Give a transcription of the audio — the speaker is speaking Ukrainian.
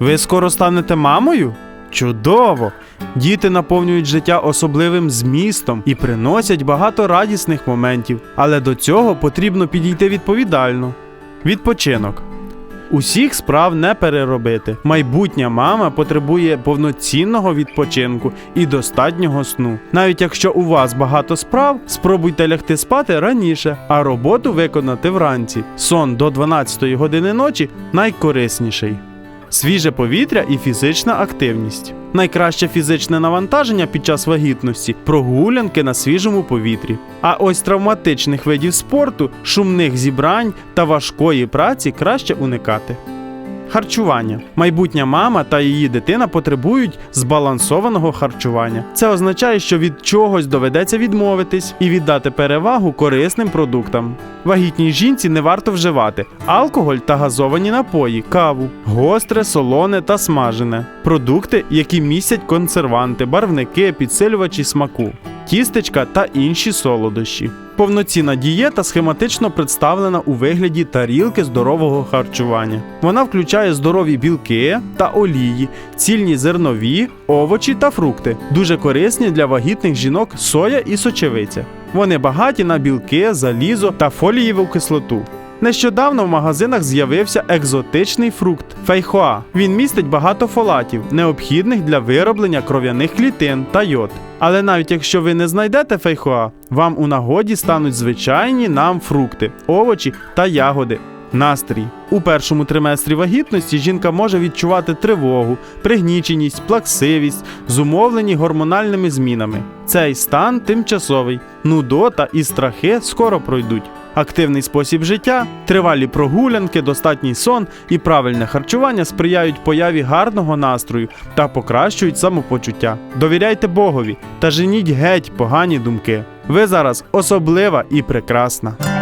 Ви скоро станете мамою? Чудово! Діти наповнюють життя особливим змістом і приносять багато радісних моментів, але до цього потрібно підійти відповідально. Відпочинок. Усіх справ не переробити. Майбутня мама потребує повноцінного відпочинку і достатнього сну. Навіть якщо у вас багато справ, спробуйте лягти спати раніше, а роботу виконати вранці. Сон до 12 години ночі найкорисніший. Свіже повітря і фізична активність. Найкраще фізичне навантаження під час вагітності прогулянки на свіжому повітрі. А ось травматичних видів спорту, шумних зібрань та важкої праці краще уникати. Харчування. Майбутня мама та її дитина потребують збалансованого харчування. Це означає, що від чогось доведеться відмовитись і віддати перевагу корисним продуктам. Вагітній жінці не варто вживати алкоголь та газовані напої, каву, гостре, солоне та смажене, продукти, які містять консерванти, барвники, підсилювачі смаку, тістечка та інші солодощі. Повноцінна дієта схематично представлена у вигляді тарілки здорового харчування. Вона включає здорові білки та олії, цільні зернові, овочі та фрукти, дуже корисні для вагітних жінок соя і сочевиця. Вони багаті на білки, залізо та фолієву кислоту. Нещодавно в магазинах з'явився екзотичний фрукт фейхоа. Він містить багато фолатів, необхідних для вироблення кров'яних клітин та йод. Але навіть якщо ви не знайдете фейхоа, вам у нагоді стануть звичайні нам фрукти, овочі та ягоди. Настрій у першому триместрі вагітності жінка може відчувати тривогу, пригніченість, плаксивість, зумовлені гормональними змінами. Цей стан тимчасовий, нудота і страхи скоро пройдуть. Активний спосіб життя, тривалі прогулянки, достатній сон і правильне харчування сприяють появі гарного настрою та покращують самопочуття. Довіряйте Богові та женіть геть погані думки. Ви зараз особлива і прекрасна.